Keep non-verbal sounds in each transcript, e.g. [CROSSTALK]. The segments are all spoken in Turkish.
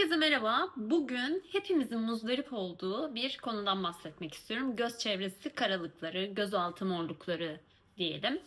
Herkese merhaba. Bugün hepimizin muzdarip olduğu bir konudan bahsetmek istiyorum. Göz çevresi karalıkları, gözaltı morlukları diyelim.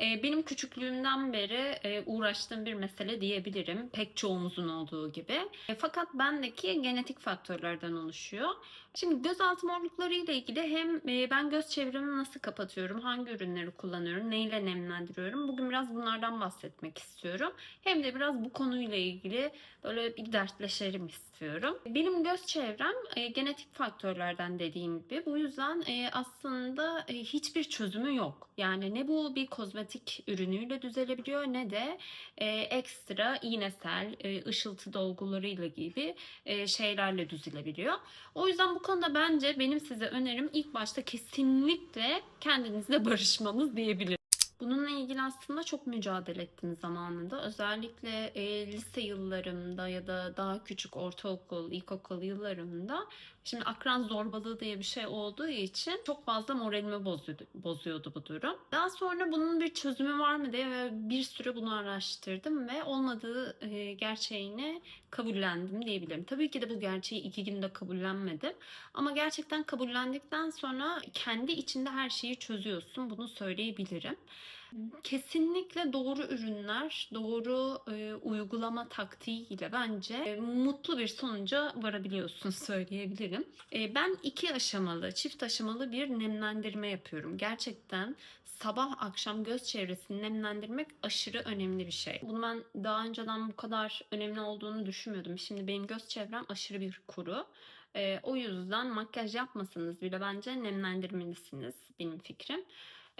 Ee, Benim küçüklüğümden beri e, uğraştığım bir mesele diyebilirim. Pek çoğumuzun olduğu gibi. E, Fakat bendeki genetik faktörlerden oluşuyor. Şimdi gözaltı morlukları ile ilgili hem e, ben göz çevremi nasıl kapatıyorum, hangi ürünleri kullanıyorum, neyle nemlendiriyorum. Bugün biraz bunlardan bahsetmek istiyorum. Hem de biraz bu konuyla ilgili böyle bir dertleşelim istiyorum. Benim göz çevrem genetik faktörlerden dediğim gibi. Bu yüzden aslında hiçbir çözümü yok. Yani ne bu bir kozmetik ürünüyle düzelebiliyor ne de e, ekstra iğnesel, e, ışıltı dolgularıyla gibi e, şeylerle düzelebiliyor. O yüzden bu konuda bence benim size önerim ilk başta kesinlikle kendinizle barışmanız diyebilirim. Bununla ilgili aslında çok mücadele ettim zamanında. Özellikle e, lise yıllarımda ya da daha küçük ortaokul, ilkokul yıllarımda şimdi akran zorbalığı diye bir şey olduğu için çok fazla moralimi bozuyordu, bozuyordu bu durum. Daha sonra bunun bir çözümü var mı diye bir süre bunu araştırdım ve olmadığı e, gerçeğini kabullendim diyebilirim. Tabii ki de bu gerçeği iki günde kabullenmedim. Ama gerçekten kabullendikten sonra kendi içinde her şeyi çözüyorsun. Bunu söyleyebilirim. Kesinlikle doğru ürünler, doğru e, uygulama taktiğiyle bence e, mutlu bir sonuca varabiliyorsun [LAUGHS] söyleyebilirim. E, ben iki aşamalı, çift aşamalı bir nemlendirme yapıyorum. Gerçekten sabah akşam göz çevresini nemlendirmek aşırı önemli bir şey. Bunu ben daha önceden bu kadar önemli olduğunu düşünmüyordum. Şimdi benim göz çevrem aşırı bir kuru. E, o yüzden makyaj yapmasanız bile bence nemlendirmelisiniz benim fikrim.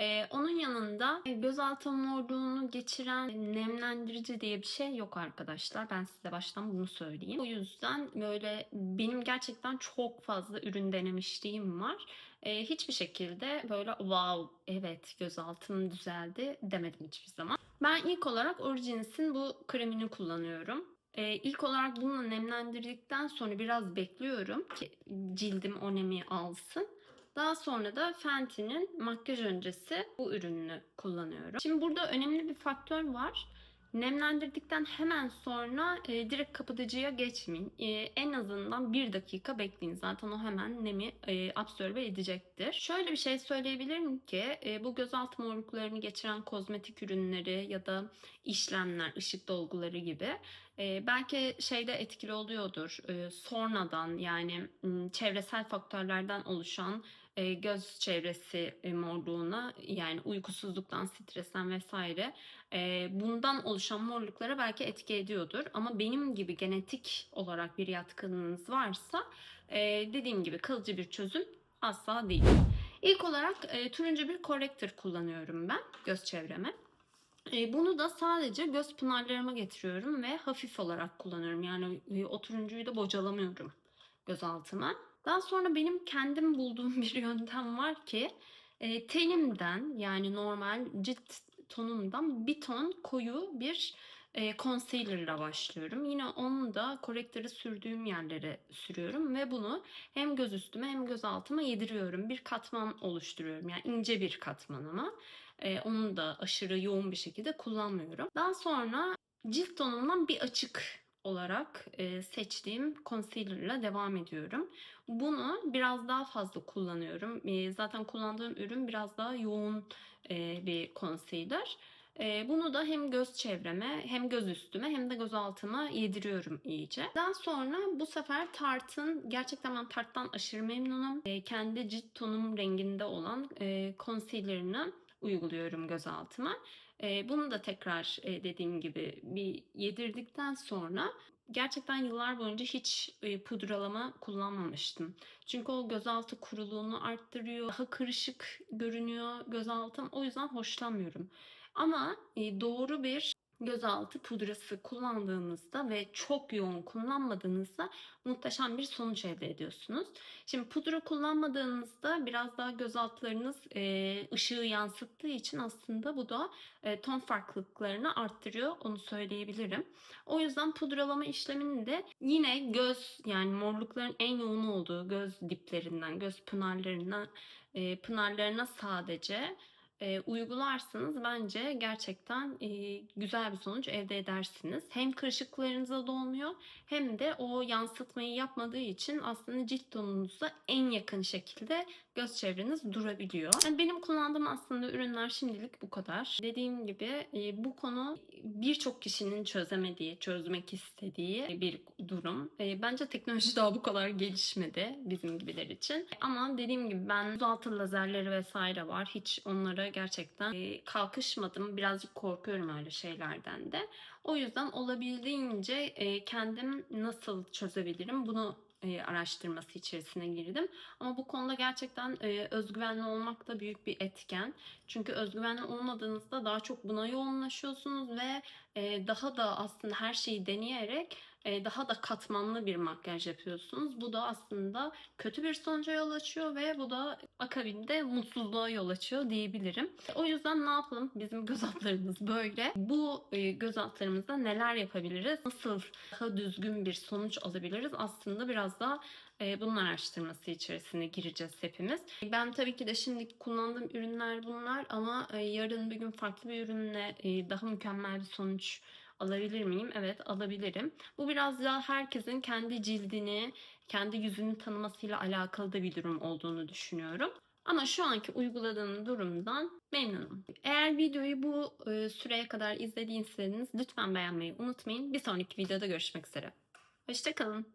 Ee, onun yanında e, gözaltı morluğunu geçiren nemlendirici diye bir şey yok arkadaşlar. Ben size baştan bunu söyleyeyim. O yüzden böyle benim gerçekten çok fazla ürün denemişliğim var. Ee, hiçbir şekilde böyle wow evet gözaltım düzeldi demedim hiçbir zaman. Ben ilk olarak Origins'in bu kremini kullanıyorum. Ee, ilk olarak bununla nemlendirdikten sonra biraz bekliyorum ki cildim o nemi alsın. Daha sonra da Fenty'nin makyaj öncesi bu ürününü kullanıyorum. Şimdi burada önemli bir faktör var. Nemlendirdikten hemen sonra e, direkt kapatıcıya geçmeyin. E, en azından bir dakika bekleyin. Zaten o hemen nemi e, absorbe edecektir. Şöyle bir şey söyleyebilirim ki e, bu gözaltı morluklarını geçiren kozmetik ürünleri ya da işlemler, ışık dolguları gibi e, belki şeyde etkili oluyordur. E, sonradan yani m, çevresel faktörlerden oluşan e, göz çevresi e, morluğuna yani uykusuzluktan, stresten vesaire e, bundan oluşan morluklara belki etki ediyordur. Ama benim gibi genetik olarak bir yatkınlığınız varsa dediğim gibi kalıcı bir çözüm asla değil. İlk olarak turuncu bir corrector kullanıyorum ben göz çevreme. Bunu da sadece göz pınarlarıma getiriyorum ve hafif olarak kullanıyorum. Yani e, o turuncuyu da bocalamıyorum göz altıma. Daha sonra benim kendim bulduğum [LAUGHS] bir yöntem var ki e, tenimden yani normal cilt tonumdan bir ton koyu bir e, concealer'la başlıyorum. Yine onu da korektörü sürdüğüm yerlere sürüyorum ve bunu hem göz üstüme hem göz altıma yediriyorum. Bir katman oluşturuyorum. Yani ince bir katman ama. E, onu da aşırı yoğun bir şekilde kullanmıyorum. Daha sonra cilt tonumdan bir açık olarak seçtiğim concealer'la devam ediyorum. Bunu biraz daha fazla kullanıyorum. Zaten kullandığım ürün biraz daha yoğun bir concealer. Bunu da hem göz çevreme hem göz üstüme hem de göz altıma yediriyorum iyice. Daha sonra bu sefer Tarte'ın gerçekten ben Tarte'dan aşırı memnunum. Kendi cilt tonum renginde olan e, concealer'ını uyguluyorum göz altıma. E, bunu da tekrar e, dediğim gibi bir yedirdikten sonra gerçekten yıllar boyunca hiç e, pudralama kullanmamıştım. Çünkü o gözaltı kuruluğunu arttırıyor, daha kırışık görünüyor gözaltım. O yüzden hoşlanmıyorum. Ama e, doğru bir gözaltı pudrası kullandığınızda ve çok yoğun kullanmadığınızda muhteşem bir sonuç elde ediyorsunuz. Şimdi pudra kullanmadığınızda biraz daha gözaltlarınız e, ışığı yansıttığı için aslında bu da e, ton farklılıklarını arttırıyor onu söyleyebilirim. O yüzden pudralama işlemini de yine göz yani morlukların en yoğun olduğu göz diplerinden, göz pınarlarından e, pınarlarına sadece e, uygularsanız bence gerçekten e, güzel bir sonuç elde edersiniz. Hem kırışıklarınıza da olmuyor hem de o yansıtmayı yapmadığı için aslında cilt tonunuza en yakın şekilde göz çevreniz durabiliyor. Yani benim kullandığım aslında ürünler şimdilik bu kadar. Dediğim gibi e, bu konu birçok kişinin çözemediği, çözmek istediği bir durum. E, Bence teknoloji daha bu kadar gelişmedi bizim gibiler için. Ama dediğim gibi ben uzaltı lazerleri vesaire var. Hiç onlara gerçekten e, kalkışmadım. Birazcık korkuyorum öyle şeylerden de. O yüzden olabildiğince kendim nasıl çözebilirim bunu e, araştırması içerisine girdim. Ama bu konuda gerçekten e, özgüvenli olmak da büyük bir etken. Çünkü özgüvenli olmadığınızda daha çok buna yoğunlaşıyorsunuz ve daha da aslında her şeyi deneyerek daha da katmanlı bir makyaj yapıyorsunuz. Bu da aslında kötü bir sonuca yol açıyor ve bu da akabinde mutsuzluğa yol açıyor diyebilirim. O yüzden ne yapalım? Bizim göz altlarımız böyle. Bu göz altlarımızda neler yapabiliriz? Nasıl daha düzgün bir sonuç alabiliriz? Aslında biraz daha bunun araştırması içerisine gireceğiz hepimiz. Ben tabii ki de şimdi kullandığım ürünler bunlar ama e, yarın bir gün farklı bir ürünle e, daha mükemmel bir sonuç alabilir miyim? Evet alabilirim. Bu biraz daha herkesin kendi cildini, kendi yüzünü tanımasıyla alakalı da bir durum olduğunu düşünüyorum. Ama şu anki uyguladığım durumdan memnunum. Eğer videoyu bu e, süreye kadar izlediyseniz lütfen beğenmeyi unutmayın. Bir sonraki videoda görüşmek üzere. Hoşçakalın.